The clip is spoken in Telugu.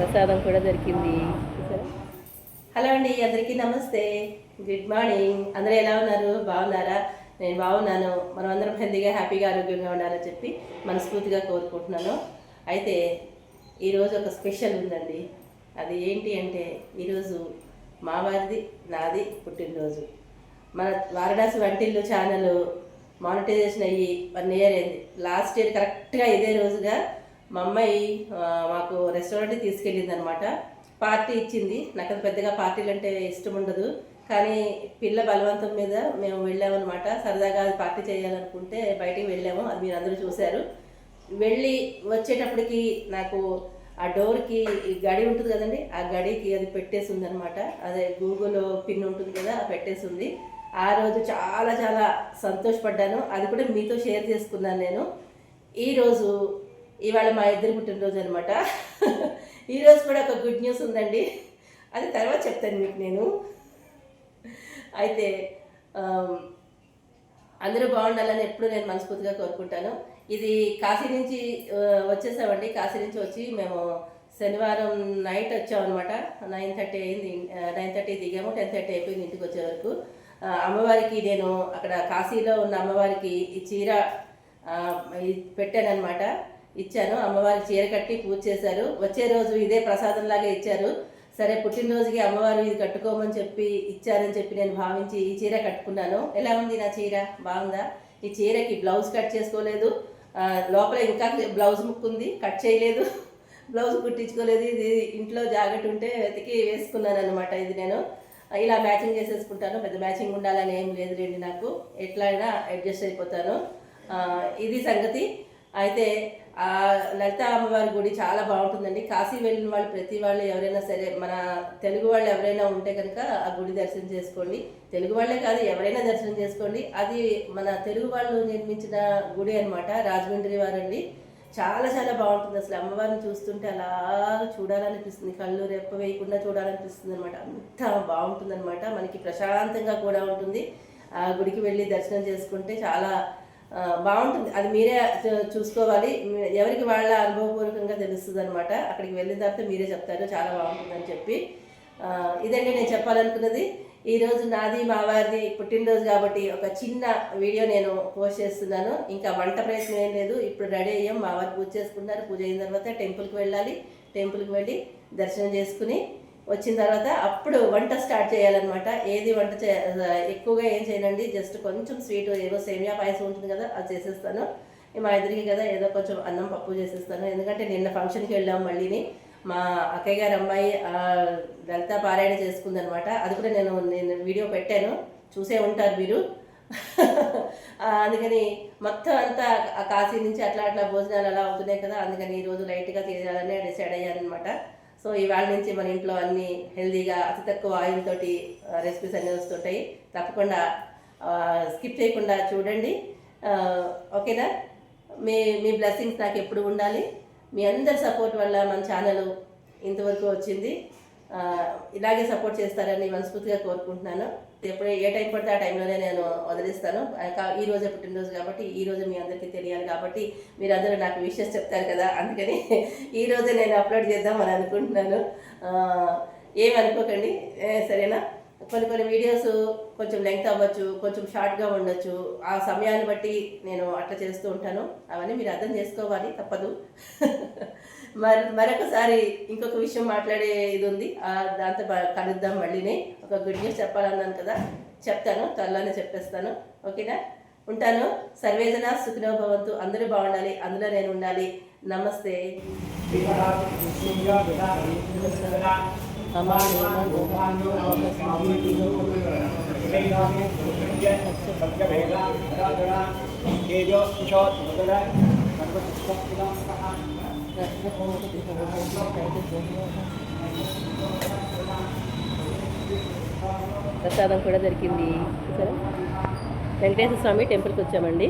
ప్రసాదం కూడా దొరికింది. హలో అండి అందరికీ నమస్తే. గుడ్ మార్నింగ్ అందరూ ఎలా ఉన్నారు? బాగున్నారా? నేను బాగున్నాను. మనం అందరం హెల్దీగా హ్యాపీగా ఆరోగ్యంగా ఉండాలని చెప్పి మనస్ఫూర్తిగా కోరుకుంటున్నాను. అయితే ఈరోజు ఒక స్పెషల్ ఉందండి. అది ఏంటి అంటే ఈరోజు మా వారిది నాది పుట్టినరోజు. మన వారణాసి వంటిల్లు ఛానల్ మానిటైజేషన్ అయ్యి వన్ ఇయర్ అయింది. లాస్ట్ ఇయర్ కరెక్ట్గా ఇదే రోజుగా మా అమ్మాయి మాకు రెస్టారెంట్కి తీసుకెళ్ళింది అనమాట పార్టీ ఇచ్చింది. నాకు అది పెద్దగా పార్టీలు అంటే ఇష్టం ఉండదు. కానీ పిల్ల బలవంతం మీద మేము వెళ్ళామన్నమాట. సరదాగా అది పార్టీ చేయాలనుకుంటే బయటికి వెళ్ళాము. అది మీరు అందరూ చూశారు. వెళ్ళి వచ్చేటప్పటికి నాకు ఆ డోర్కి ఈ గడి ఉంటుంది కదండి ఆ గడికి అది పెట్టేసి ఉందనమాట అదే గూగుల్ పిన్ ఉంటుంది కదా పెట్టేసి ఉంది. ఆ రోజు చాలా చాలా సంతోషపడ్డాను. అది కూడా మీతో షేర్ చేసుకున్నాను నేను. ఈరోజు ఇవాళ మా ఇద్దరు పుట్టినరోజు అనమాట ఈరోజు కూడా ఒక గుడ్ న్యూస్ ఉందండి. అది తర్వాత చెప్తాను మీకు నేను. అయితే అందరూ బాగుండాలని ఎప్పుడు నేను మనస్ఫూర్తిగా కోరుకుంటాను. ఇది కాశీ నుంచి వచ్చేసామండి. కాశీ నుంచి వచ్చి మేము శనివారం నైట్ వచ్చామన్నమాట నైన్ థర్టీ అయింది నైన్ థర్టీ దిగాము. టెన్ థర్టీ అయిపోయింది ఇంటికి వచ్చే వరకు. అమ్మవారికి నేను అక్కడ కాశీలో ఉన్న అమ్మవారికి ఈ చీర పెట్టానమాట ఇచ్చాను అమ్మవారికి చీర కట్టి పూజ చేశారు. వచ్చే రోజు ఇదే ప్రసాదంలాగా ఇచ్చారు. సరే పుట్టినరోజుకి అమ్మవారు ఇది కట్టుకోమని చెప్పి ఇచ్చారని చెప్పి నేను భావించి ఈ చీర కట్టుకున్నాను. ఎలా ఉంది నా చీర? బాగుందా? ఈ చీరకి బ్లౌజ్ కట్ చేసుకోలేదు. లోపల ఇంకా బ్లౌజ్ ముక్కు ఉంది కట్ చేయలేదు. బ్లౌజ్ కుట్టించుకోలేదు. ఇది ఇంట్లో జాకెట్ ఉంటే వెతికి వేసుకున్నాను అనమాట ఇది నేను. ఇలా మ్యాచింగ్ చేసేసుకుంటాను. పెద్ద మ్యాచింగ్ ఉండాలని ఏం లేదు రండి నాకు. ఎట్లా అయినా అడ్జస్ట్ అయిపోతాను. ఇది సంగతి. అయితే లలిత అమ్మవారి గుడి చాలా బాగుంటుందండి. కాశీ వెళ్ళిన వాళ్ళు ప్రతి వాళ్ళు ఎవరైనా సరే మన తెలుగు వాళ్ళు ఎవరైనా ఉంటే కనుక ఆ గుడి దర్శనం చేసుకోండి. తెలుగు వాళ్ళే కాదు ఎవరైనా దర్శనం చేసుకోండి. అది మన తెలుగు వాళ్ళు నిర్మించిన గుడి అనమాట రాజమండ్రి వారండి. చాలా చాలా బాగుంటుంది. అసలు అమ్మవారిని చూస్తుంటే అలా చూడాలనిపిస్తుంది. కళ్ళు రెప్ప వేయకుండా చూడాలనిపిస్తుంది అనమాట అంత బాగుంటుంది అనమాట మనకి ప్రశాంతంగా కూడా ఉంటుంది. ఆ గుడికి వెళ్ళి దర్శనం చేసుకుంటే చాలా బాగుంటుంది. అది మీరే చూసుకోవాలి. ఎవరికి వాళ్ళ అనుభవపూర్వకంగా తెలుస్తుంది అనమాట అక్కడికి వెళ్ళిన తర్వాత మీరే చెప్తారు. చాలా బాగుంటుందని చెప్పి. ఇదండి నేను చెప్పాలనుకున్నది. ఈరోజు నాది మా వారిది పుట్టినరోజు కాబట్టి ఒక చిన్న వీడియో నేను పోస్ట్ చేస్తున్నాను. ఇంకా వంట ప్రయత్నం ఏం లేదు. ఇప్పుడు రెడీ అయ్యాం. మా వారు పూజ చేసుకున్నారు. పూజ అయిన తర్వాత టెంపుల్కి వెళ్ళాలి. టెంపుల్కి వెళ్ళి దర్శనం చేసుకుని వచ్చిన తర్వాత అప్పుడు వంట స్టార్ట్ చేయాలన్నమాట. ఏది వంట చే ఎక్కువగా ఏం చేయనండి. జస్ట్ కొంచెం స్వీట్ ఏదో సేమియా పాయసం ఉంటుంది కదా అది చేసేస్తాను. మా ఇద్దరికి కదా ఏదో కొంచెం అన్నం పప్పు చేసేస్తాను. ఎందుకంటే నిన్న ఫంక్షన్కి వెళ్ళాం మళ్ళీని. మా అక్కయ్య గారు అమ్మాయి ఆ, లలిత పారాయణ చేసుకుందనమాట అది కూడా నేను నేను వీడియో పెట్టాను. చూసే ఉంటారు మీరు. అందుకని మొత్తం అంతా కాశీ నుంచి అట్లా అట్లా భోజనాలు అలా అవుతున్నాయి కదా అందుకని ఈరోజు లైట్గా చేయాలని డిసైడ్ అయ్యాను అనమాట సో ఇవాళ నుంచి మన ఇంట్లో అన్ని హెల్దీగా అతి తక్కువ ఆయిల్ తోటి రెసిపీస్ అన్నీ వస్తుంటాయి. తప్పకుండా స్కిప్ చేయకుండా చూడండి. ఓకేనా? మీ మీ బ్లెస్సింగ్స్ నాకు ఎప్పుడు ఉండాలి? మీ అందరి సపోర్ట్ వల్ల మన ఛానల్ ఇంతవరకు వచ్చింది. ఇలాగే సపోర్ట్ చేస్తారని మనస్ఫూర్తిగా కోరుకుంటున్నాను. ఎప్పుడే ఏ టైం పడితే ఆ టైంలోనే నేను వదిలిస్తాను. కా- ఈ రోజే పుట్టినరోజు కాబట్టి ఈ రోజు మీ అందరికీ తెలియాలి కాబట్టి మీరందరూ నాకు విషెస్ చెప్తారు కదా. అందుకని ఈ రోజే నేను అప్లోడ్ చేద్దామని అనుకుంటున్నాను. ఏమనుకోకండి సరేనా? కొన్ని కొన్ని వీడియోస్ కొంచెం లెంగ్త్ అవ్వచ్చు కొంచెం షార్ట్గా ఉండొచ్చు. ఆ సమయాన్ని బట్టి నేను అట్లా చేస్తూ ఉంటాను. అవన్నీ మీరు అర్థం చేసుకోవాలి తప్పదు. మరి మరొకసారి ఇంకొక విషయం మాట్లాడే ఇది ఉంది. దాంతో కలుద్దాం మళ్ళీనే. ఒక గుడ్ న్యూస్ చెప్పాలన్నాను కదా. చెప్తాను త్వరలోనే చెప్పేస్తాను. ఓకేనా? ఉంటాను. సర్వేజన సుఖినో భవంతు. అందరూ బాగుండాలి అందులో నేను ఉండాలి. నమస్తే. ప్రసాదం కూడా దొరికింది. వెంకటేశ్వర స్వామి టెంపుల్కి వచ్చామండి.